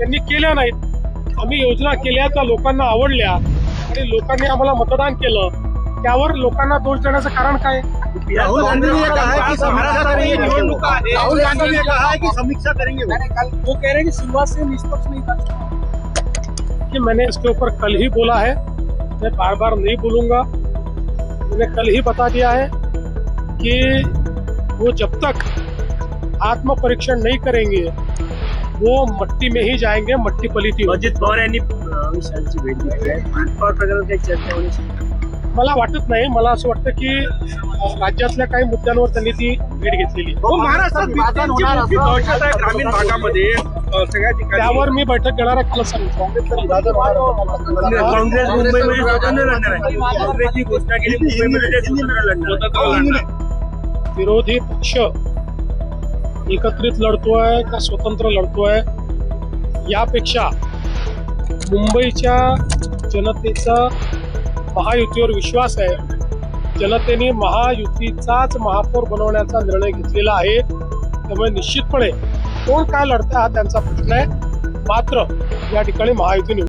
त्यांनी केल्या नाहीत. आम्ही योजना केल्या त्या लोकांना आवडल्या आणि लोकांनी आम्हाला मतदान केलं. त्यावर लोकांना दोष देण्याचं कारण काय? राहुल गांधी ने कहा है कि समीक्षा करेंगे राहुल गांधी ने कहा है कि समीक्षा करेंगे. वो कह रहे हैं कि शुरुआत से निष्पक्ष नहीं था। कि मैंने इसके ऊपर कल ही बोला है। मैं बार बार नहीं बोलूँगा। मैंने कल ही बता दिया है कि वो जब तक आत्म परीक्षण नहीं करेंगे वो मट्टी में ही जाएंगे मट्टी पलीती होगी. अजित पवार यांनी अमित शहाची भेट घेतली आहे. पवार प्रकरणात काही चर्चा होण्याची मला वाटत नाही मला असं वाटतं की राज्यातल्या काही मुद्द्यांवर त्यांनी ती भेट घेतलेली. आहे. हो महाराष्ट्रात ग्रामीण भागामध्ये अ, सगळ्या ठिकाणी. त्यावर मी बैठक घेणार आहे काल सांगितलं काँग्रेस मुंबईमध्ये काँग्रेसची घोषणा केली मुंबईमध्ये लढणार विरोधी पक्ष एकत्रित लढतोय का स्वतंत्र लढतोय यापेक्षा मुंबईच्या जनतेचा महायुतीवर विश्वास आहे. जनतेने महायुतीचाच महापौर बनवण्याचा निर्णय घेतलेला आहे. त्यामुळे निश्चितपणे कोण काय लढतं हा त्यांचा प्रश्न आहे. मात्र या ठिकाणी महायुती